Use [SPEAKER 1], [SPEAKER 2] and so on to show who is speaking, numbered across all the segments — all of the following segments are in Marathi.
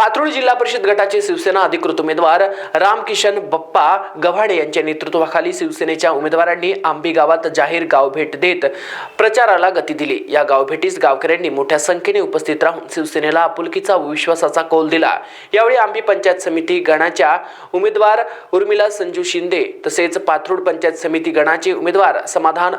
[SPEAKER 1] पात्रूळ जिल्हा परिषद गटाचे शिवसेना अधिकृत उमेदवार रामकिशन बप्पा गव्हाडे यांच्या नेतृत्वाखाली शिवसेनेच्या उमेदवारांनी आंबी गावात जाहीर गावभेट देत प्रचाराला गती दिली. या गावभेटीस गावकऱ्यांनी मोठ्या संख्येने उपस्थित राहून शिवसेनेला आपुलकीचा विश्वासाचा कौल दिला. यावेळी आंबी पंचायत समिती गणाच्या उमेदवार उर्मिला संजू शिंदे तसेच पाथरूड पंचायत समिती गणाचे उमेदवार समाधान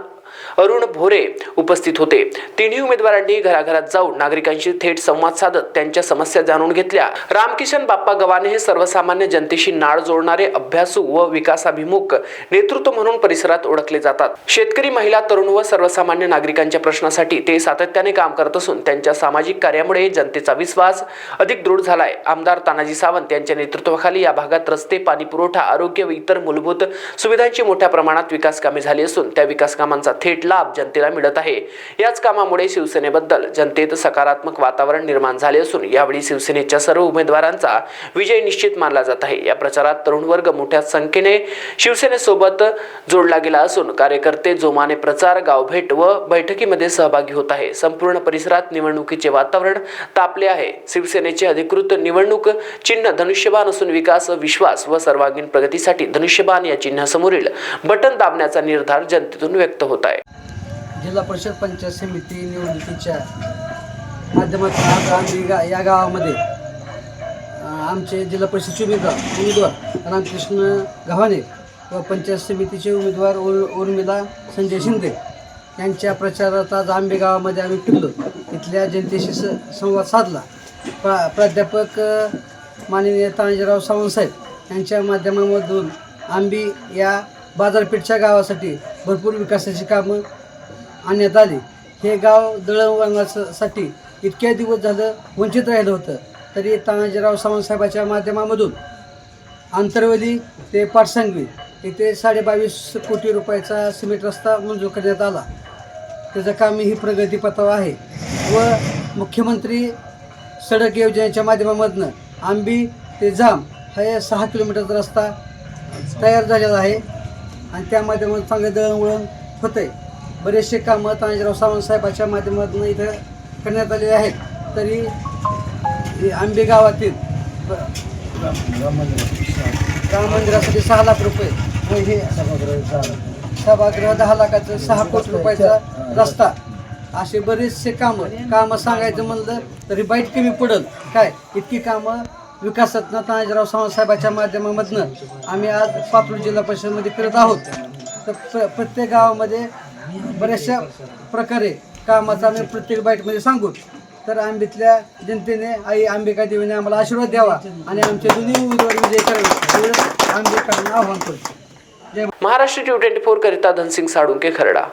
[SPEAKER 1] अरुण भोरे उपस्थित होते. तिन्ही उमेदवारांनी घराघरात जाऊन नागरिकांशी थेट संवाद साधत त्यांच्या समस्या जाणून घेतल्या. रामकिशन बाप्पा गवाने हे सर्वसामान्य जनतेशी नाळ जोडणारे अभ्यासू व विकासाभिमुख नेतृत्व म्हणून परिसरात ओळखले जातात. शेतकरी महिला तरुण व सर्वसामान्य नागरिकांच्या प्रश्नासाठी ते सातत्याने काम करत असून त्यांच्या सामाजिक कार्यामुळे जनतेचा विश्वास अधिक दृढ झालाय. आमदार तानाजी सावंत यांच्या नेतृत्वाखाली या भागात रस्ते पाणी पुरवठा आरोग्य व इतर मूलभूत सुविधांची मोठ्या प्रमाणात विकास कामे झाली असून त्या विकास कामांचा थेट लाभ जनतेला मिळत आहे. याच कामामुळे शिवसेनेबद्दल जनतेत सकारात्मक वातावरण निर्माण झाले असून यावेळी शिवसेनेच्या सर्व उमेदवारांचा विजय निश्चित मानला जात आहे. या प्रचारात तरुण वर्ग मोठ्या संख्येने शिवसेनेसोबत जोडला गेला असून कार्यकर्ते जोमाने प्रचार गावभेट व बैठकीमध्ये सहभागी होत आहे. संपूर्ण परिसरात निवडणुकीचे वातावरण तापले आहे. शिवसेनेचे अधिकृत निवडणूक चिन्ह धनुष्यबाण असून विकास विश्वास व सर्वांगीण प्रगतीसाठी धनुष्यबाण या चिन्हासमोरील बटन दाबण्याचा निर्धार जनतेतून व्यक्त होत आहे.
[SPEAKER 2] जिल्हा परिषद पंचायत समिती निवडणुकीच्या माध्यमातून आज आम्ही गा या गावामध्ये आमचे जिल्हा परिषदचे उमेदवार उमेदवार रामकृष्ण गव्हाणे व पंचायत समितीचे उमेदवार उर उर्मिला संजय शिंदे यांच्या प्रचारात आज आंबे गावामध्ये आम्ही फिरलो. इथल्या जनतेशी स संवाद साधला. प्रा प्राध्यापक माननीय तानाजीराव सावंतसाहेब यांच्या माध्यमामधून आंबी या बाजारपेठच्या गावासाठी भरपूर विकासाची कामं आणण्यात आली. हे गाव दळणवळणासाठी इतक्या दिवस झालं वंचित राहिलं होतं. तरी तानाजीराव सावंतसाहेबाच्या माध्यमामधून आंतरवली ते पाटसांगवी येथे साडेबावीस कोटी रुपयाचा सिमेंट रस्ता मंजूर करण्यात आला. त्याचं काम ही प्रगतीपथावर आहे. व मुख्यमंत्री सडक योजनेच्या माध्यमामधनं आंबी ते जाम हा सहा किलोमीटरचा रस्ता तयार झालेला आहे. आणि त्या माध्यमातून चांगलं दळणवळण होतं आहे बरेचसे कामं तानाजीराव सावंत साहेबाच्या माध्यमातून इथं करण्यात आलेले आहेत. तरी आंबे गावातील राम मंदिरासाठी सहा लाख रुपये. व हे सभागृह दहा लाखाचं सहा कोटी रुपयाचा रस्ता. असे बरेचसे कामं. कामं सांगायचं म्हणलं तरी बाईट कमी पडल. काय? इतकी कामं विकास तानाजीराव सावंत साहेबाच्या माध्यमामधनं आम्ही आज पातूर जिल्हा परिषदमध्ये करत आहोत. तर प्र प्रत्येक गावामध्ये बऱ्याचशा प्रकारे कामाचा आम्ही प्रत्येक बाईटमध्ये सांगू. तर आंबीतल्या जनतेने आई अंबिका देवीने आम्हाला आशीर्वाद द्यावा आणि आमचे दोन्ही उमेदवार विजय करावे. आंबेकरांना आव्हान करतो.
[SPEAKER 1] महाराष्ट्र ट्यू ट्वेंटी फोर करिता धनसिंग साळुंके खरडा.